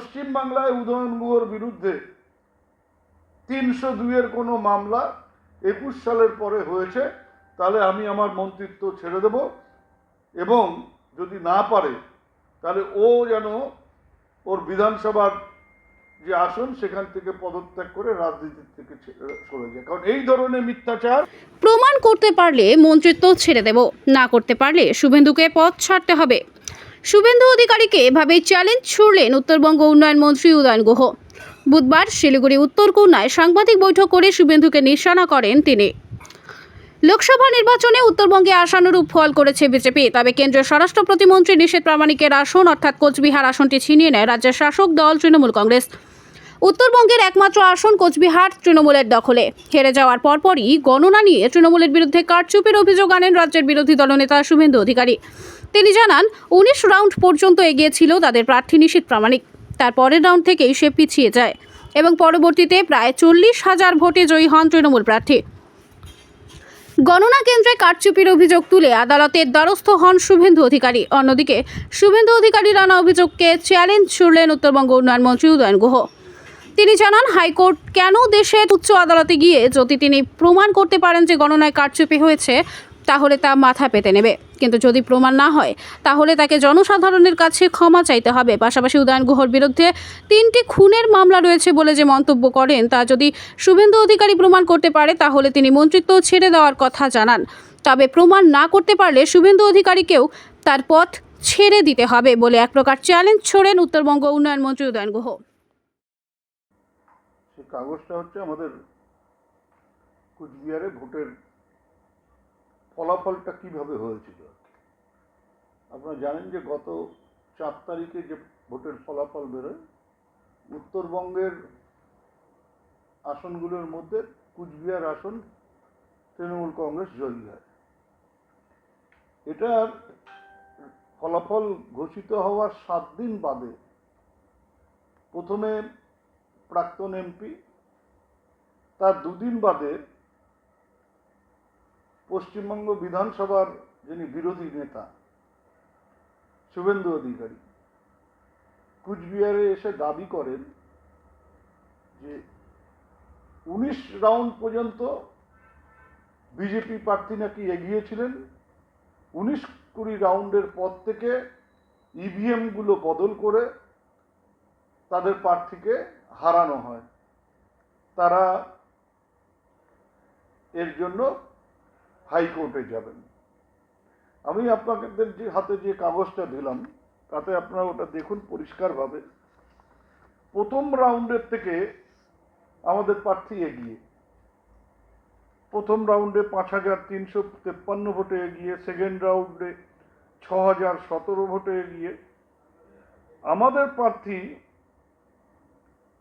পশ্চিমবাংলায় উদয়ন গুহর বিরুদ্ধে তিনশো দুইয়ের কোনো মামলা একুশ সালের পরে হয়েছে, তাহলে আমি আমার মন্ত্রিত্ব ছেড়ে দেব। এবং যদি না পারে, তাহলে ও যেন ওর বিধানসভার যে আসন, সেখান থেকে পদত্যাগ করে রাজনীতির থেকে সরে যায়। কারণ এই ধরনের মিথ্যাচার প্রমাণ করতে পারলে মন্ত্রিত্ব ছেড়ে দেব, না করতে পারলে শুভেন্দুকে পথ ছাড়তে হবে। শুভেন্দু অধিকারীকে এভাবেই চ্যালেঞ্জ ছুড়লেন উত্তরবঙ্গ উন্নয়ন মন্ত্রী উদয়ন গুহ। বুধবার শিলিগুড়ি উত্তর কন্যায় সাংবাদিক বৈঠক করে শুভেন্দুকে নিশানা করেন তিনি। লোকসভা নির্বাচনে উত্তরবঙ্গে আশানুরূপ ফল করেছে বিজেপি, তবে কেন্দ্রীয় স্বরাষ্ট্র প্রতিমন্ত্রী নিষেধ প্রামাণিকের আসন অর্থাৎ কোচবিহার আসনটি ছিনিয়ে নেয় রাজ্যের শাসক দল তৃণমূল কংগ্রেস। উত্তরবঙ্গের একমাত্র আসন কোচবিহার, তৃণমূলের দখলে। হেরে যাওয়ার পরপরই গণনা নিয়ে তৃণমূলের বিরুদ্ধে কারচুপির অভিযোগ আনেন রাজ্যের বিরোধী দলনেতা শুভেন্দু অধিকারী। তিনি জানান, উনিশ রাউন্ড পর্যন্ত এগিয়েছিল তাদের প্রার্থী নিশীত প্রামাণিক। তার পরের রাউন্ড থেকেই সে পিছিয়ে যায় এবং পরবর্তীতে প্রায় চল্লিশ হাজার ভোটে জয়ী হন তৃণমূল প্রার্থী। গণনা কেন্দ্রে কারচুপির অভিযোগ তুলে আদালতের দ্বারস্থ হন শুভেন্দু অধিকারী। অন্যদিকে, শুভেন্দু অধিকারী রানা অভিযোগকে চ্যালেঞ্জ ছুড়লেন উত্তরবঙ্গ উন্নয়ন মন্ত্রী উদয়ন গুহ। তিনি জানান, হাইকোর্ট কেন দেশের উচ্চ আদালতে গিয়ে যদি তিনি প্রমাণ করতে পারেন যে গণনায় কারচুপি হয়েছে, তাহলে তা মাথা পেতে নেবে। কিন্তু যদি প্রমাণ না হয়, তাহলে তাকে জনসাধারণের কাছে ক্ষমা চাইতে হবে। পাশাপাশি উদয়ন গুহর বিরুদ্ধে তিনটি খুনের মামলা রয়েছে বলে যে মন্তব্য করেন, তা যদি শুভেন্দু অধিকারী প্রমাণ করতে পারে, তাহলে তিনি মন্ত্রিত্ব ছেড়ে দেওয়ার কথা জানান। তবে প্রমাণ না করতে পারলে শুভেন্দু অধিকারীকেও তার পথ ছেড়ে দিতে হবে বলে এক প্রকার চ্যালেঞ্জ ছোড়েন উত্তরবঙ্গ উন্নয়ন মন্ত্রী উদয়ন গুহ। কাগজটা হচ্ছে আমাদের কুচবিহারে ভোটের ফলাফলটা কীভাবে হয়েছিল? আপনারা জানেন যে গত চার তারিখে যে ভোটের ফলাফল বেরোয়, উত্তরবঙ্গের আসনগুলোর মধ্যে কুচবিহার আসন তৃণমূল কংগ্রেস জয়ী হয়। এটার ফলাফল ঘোষিত হওয়ার সাত দিন বাদে প্রথমে প্রাক্তন এমপি, তার দুদিন বাদে পশ্চিমবঙ্গ বিধানসভার যিনি বিরোধী নেতা, শুভেন্দু অধিকারী, কুচবিহারে এসে দাবি করেন যে উনিশ রাউন্ড পর্যন্ত বিজেপি প্রার্থী নাকি এগিয়েছিলেন, উনিশ কুড়ি রাউন্ডের পর থেকে ইভিএমগুলো বদল করে তাদের প্রার্থীকে হারানো হয়। তারা এর জন্য হাইকোর্টে যাবেন। আমি আপনাদের যে হাতে যে কাগজটা দিলাম, তাতে আপনারা ওটা দেখুন পরিষ্কারভাবে। প্রথম রাউন্ডের থেকে আমাদের প্রার্থী এগিয়ে। প্রথম রাউন্ডে পাঁচ হাজার তিনশো তেপ্পান্ন ভোটে এগিয়ে, সেকেন্ড রাউন্ডে ছ হাজার সতেরো ভোটে এগিয়ে। আমাদের প্রার্থী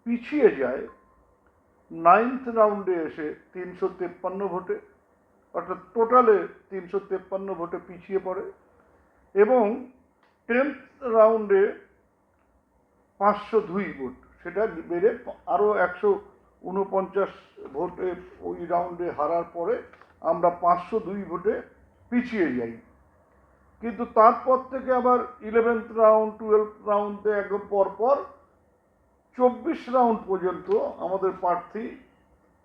পিছিয়ে যায় নাইন্থ রাউন্ডে এসে তিনশো তেপ্পান্ন ভোটে, অর্থাৎ টোটালে তিনশো তেপ্পান্ন ভোটে পিছিয়ে পড়ে এবং টেন্থ রাউন্ডে পাঁচশো দুই ভোট। সেটা বেড়ে আরও একশো উনপঞ্চাশ ভোটে ওই রাউন্ডে হারার পরে আমরা পাঁচশো দুই ভোটে পিছিয়ে যাই। কিন্তু তারপর থেকে আবার ইলেভেন্থ রাউন্ড টুয়েলভ রাউন্ডে একদম পর পর চব্বিশ রাউন্ড পর্যন্ত আমাদের প্রার্থী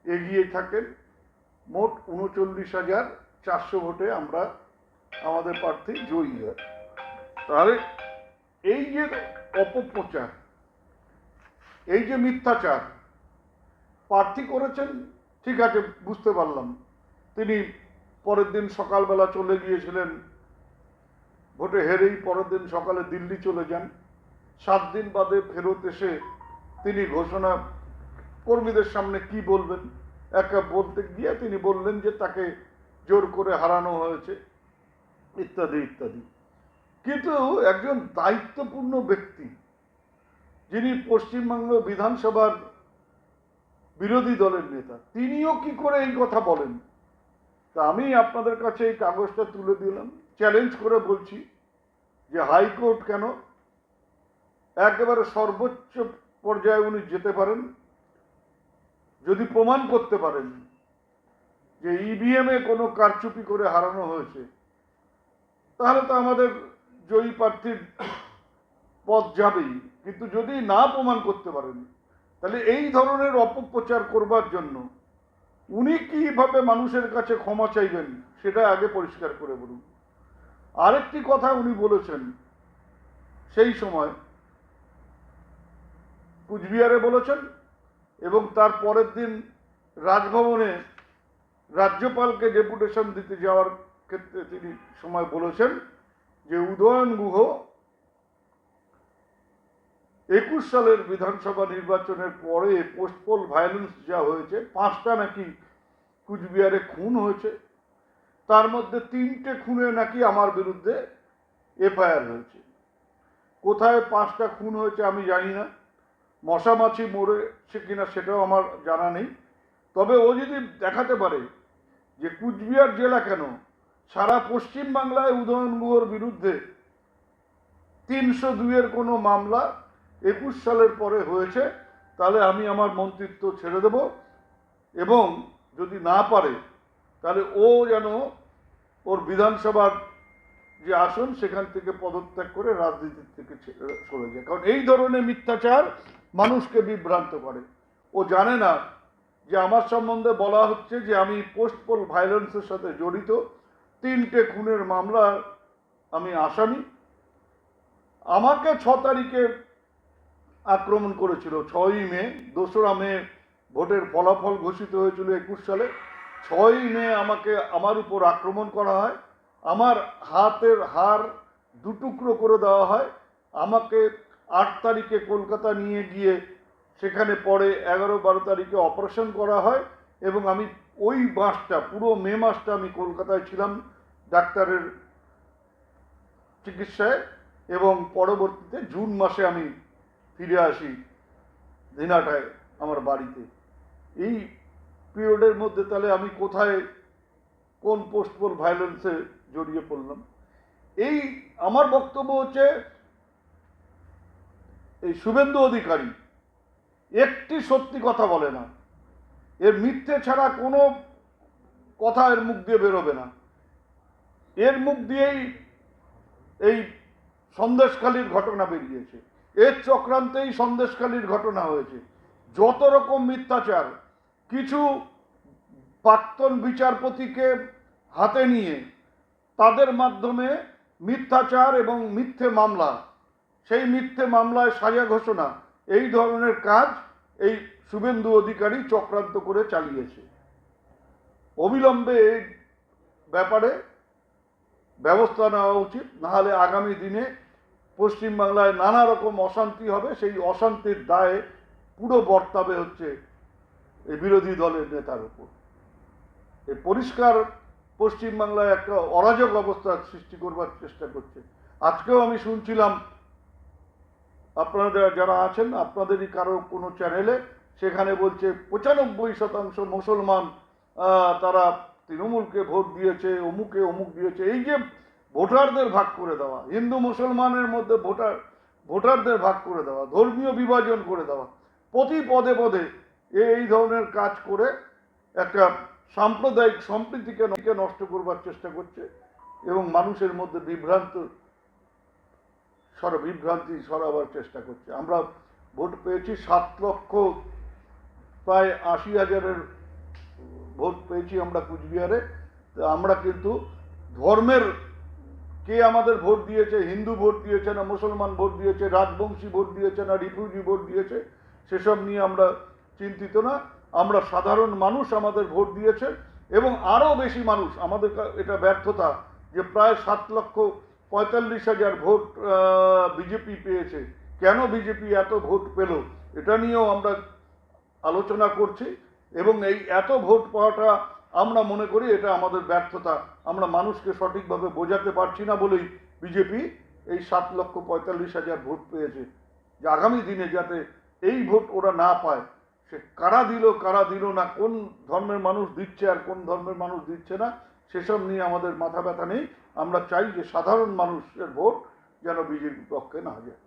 এগিয়ে থাকেন। মোট উনচল্লিশ হাজার চারশো ভোটে আমরা আমাদের প্রার্থী জয়ী হয়। তাহলে এই যে অপপ্রচার, এই যে মিথ্যাচার, প্রার্থী করেছেন, ঠিক আছে, বুঝতে পারলাম। তিনি পরের দিন সকালবেলা চলে গিয়েছিলেন, ভোটে হেরেই পরের দিন সকালে দিল্লি চলে যান। সাত দিন বাদে ফেরত এসে তিনি ঘোষণা কর্মীদের সামনে কি বলবেন? একা বলতে গিয়ে তিনি বললেন যে তাকে জোর করে হারানো হয়েছে, ইত্যাদি ইত্যাদি। কিন্তু একজন দায়িত্বপূর্ণ ব্যক্তি যিনি পশ্চিমবঙ্গ বিধানসভার বিরোধী দলের নেতা, তিনিও কি করে এই কথা বলেন? তা আমি আপনাদের কাছে এই কাগজটা তুলে দিলাম, চ্যালেঞ্জ করে বলছি যে হাইকোর্ট কেন? একেবারে সর্বোচ্চ পর্যায়ে উনি যেতে পারেন, যদি প্রমাণ করতে পারেন যে ইভিএমে কোনো কারচুপি করে হারানো হয়েছে, তাহলে তো আমাদের জয়ী প্রার্থীর পথ যাবেই। কিন্তু যদি না প্রমাণ করতে পারেন, তাহলে এই ধরনের অপপ্রচার করবার জন্য উনি কীভাবে মানুষের কাছে ক্ষমা চাইবেন, সেটা আগে পরিষ্কার করে বলুন। আরেকটি কথা উনি বলেছেন, সেই সময় কুচবিহারে বলেছেন এবং তার পরের দিন রাজভবনে রাজ্যপালকে ডেপুটেশন দিতে যাওয়ার ক্ষেত্রে তিনি সময় বলেছেন যে উদয়ন গুহ একুশ সালের বিধানসভা নির্বাচনের পরে পোস্টপোল ভায়োলেন্স যা হয়েছে, পাঁচটা নাকি কুচবিহারে খুন হয়েছে, তার মধ্যে তিনটে খুনে নাকি আমার বিরুদ্ধে এফআইআর হয়েছে। কোথায় পাঁচটা খুন হয়েছে আমি জানি না। মশামাছি মরেছে কিনা সেটাও আমার জানা নেই। তবে ও যদি দেখাতে পারে যে কুচবিহার জেলা কেন সারা পশ্চিম বাংলায় উদয়ন গুহর বিরুদ্ধে তিনশো দুইয়ের কোনো মামলা একুশ সালের পরে হয়েছে, তাহলে আমি আমার মন্ত্রিত্ব ছেড়ে দেব। এবং যদি না পারে, তাহলে ও যেন ওর বিধানসভার যে আসন, সেখান থেকে পদত্যাগ করে রাজনীতির থেকে সরে যায়। কারণ এই ধরনের মিথ্যাচার মানুষকে বিভ্রান্ত করে। ও জানে না যে আমার সম্বন্ধে বলা হচ্ছে যে আমি পোস্টপোল ভায়োলেন্সের সাথে জড়িত। তিনটে খুনের মামলা আমি আসামি। আমাকে ছ তারিখে আক্রমণ করেছিল, ছয়ই মে। দোসরা মে ভোটের ফলাফল ঘোষিত হয়েছিল একুশ সালে। ছয়ই মে আমাকে, আমার উপর আক্রমণ করা হয়। আমার হাতের হাড় দুটুকরো করে দেওয়া হয়। আমাকে আট তারিখে কলকাতা নিয়ে গিয়ে সেখানে পরে এগারো বারো তারিখে অপারেশন করা হয় এবং আমি ওই মাসটা, পুরো মে মাসটা আমি কলকাতায় ছিলাম ডাক্তারের চিকিৎসায় এবং পরবর্তীতে জুন মাসে আমি ফিরে আসি দিনাটায় আমার বাড়িতে। এই পিরিয়ডের মধ্যে তাহলে আমি কোথায় কোন পোস্টপোল ভায়োলেন্সে জড়িয়ে পড়লাম। এই আমার বক্তব্য হচ্ছে, এই শুভেন্দু অধিকারী একটি সত্যি কথা বলে না। এর মিথ্যে ছাড়া কোনো কথা এর মুখ দিয়ে বেরোবে না। এর মুখ দিয়েই এই সন্দেশকালীর ঘটনা বেরিয়েছে। এর চক্রান্তেই সন্দেশখালির ঘটনা হয়েছে। যত রকম মিথ্যাচার, কিছু প্রাক্তন বিচারপতিকে হাতে নিয়ে তাদের মাধ্যমে মিথ্যাচার এবং মিথ্যে মামলা, সেই মিথ্যে মামলায় সাজা ঘোষণা, এই ধরনের কাজ এই শুভেন্দু অধিকারী চক্রান্ত করে চালিয়েছে। অবিলম্বে এই ব্যাপারে ব্যবস্থা নেওয়া উচিত, নাহলে আগামী দিনে পশ্চিমবাংলায় নানা রকম অশান্তি হবে, সেই অশান্তির দায়ে পুরো বর্তাবে হচ্ছে এই বিরোধী দলের নেতার উপর। এই পরিষ্কার পশ্চিমবাংলায় একটা অরাজক অবস্থার সৃষ্টি করবার চেষ্টা করছে। আজকেও আমি শুনছিলাম, আপনারা যারা আছেন, আপনাদেরই কারও কোনো চ্যানেলে সেখানে বলছে পঁচানব্বই শতাংশ মুসলমান তারা তৃণমূলকে ভোট দিয়েছে, অমুকে অমুক দিয়েছে। এই যে ভোটারদের ভাগ করে দেওয়া, হিন্দু মুসলমানের মধ্যে ভোটার, ভোটারদের ভাগ করে দেওয়া, ধর্মীয় বিভাজন করে দেওয়া, প্রতি পদে পদে এই ধরনের কাজ করে একটা সাম্প্রদায়িক সম্প্রীতিকে নষ্ট করবার চেষ্টা করছে এবং মানুষের মধ্যে বিভ্রান্ত সর বিভ্রান্তি সরাবার চেষ্টা করছে। আমরা ভোট পেয়েছি সাত লক্ষ, প্রায় আশি হাজারের ভোট পেয়েছি আমরা কুচবিহারে। তো আমরা কিন্তু ধর্মের কে আমাদের ভোট দিয়েছে, হিন্দু ভোট দিয়েছে না মুসলমান ভোট দিয়েছে, রাজবংশী ভোট দিয়েছে না রিফিউজি ভোট দিয়েছে, সেসব নিয়ে আমরা চিন্তিত না। আমরা সাধারণ মানুষ আমাদের ভোট দিয়েছে এবং আরও বেশি মানুষ, আমাদের এটা ব্যর্থতা যে প্রায় সাত লক্ষ পঁয়তাল্লিশ হাজার ভোট বিজেপি পেয়েছে। কেন বিজেপি এত ভোট পেল? এটা নিয়েও আমরা আলোচনা করছি এবং এই এত ভোট পাওয়াটা আমরা মনে করি এটা আমাদের ব্যর্থতা। আমরা মানুষকে সঠিকভাবে বোঝাতে পারছি না বলেই বিজেপি এই সাত লক্ষ পঁয়তাল্লিশ হাজার ভোট পেয়েছে। যে আগামী দিনে যাতে এই ভোট ওরা না পায় সে কারা দিল কারা দিল না, কোন ধর্মের মানুষ দিচ্ছে আর কোন ধর্মের মানুষ দিচ্ছে না, সেসব নিয়ে আমাদের মাথা ব্যথা নেই। আমরা চাই যে সাধারণ মানুষের ভোট যেন বিজেপির পক্ষে না যায়।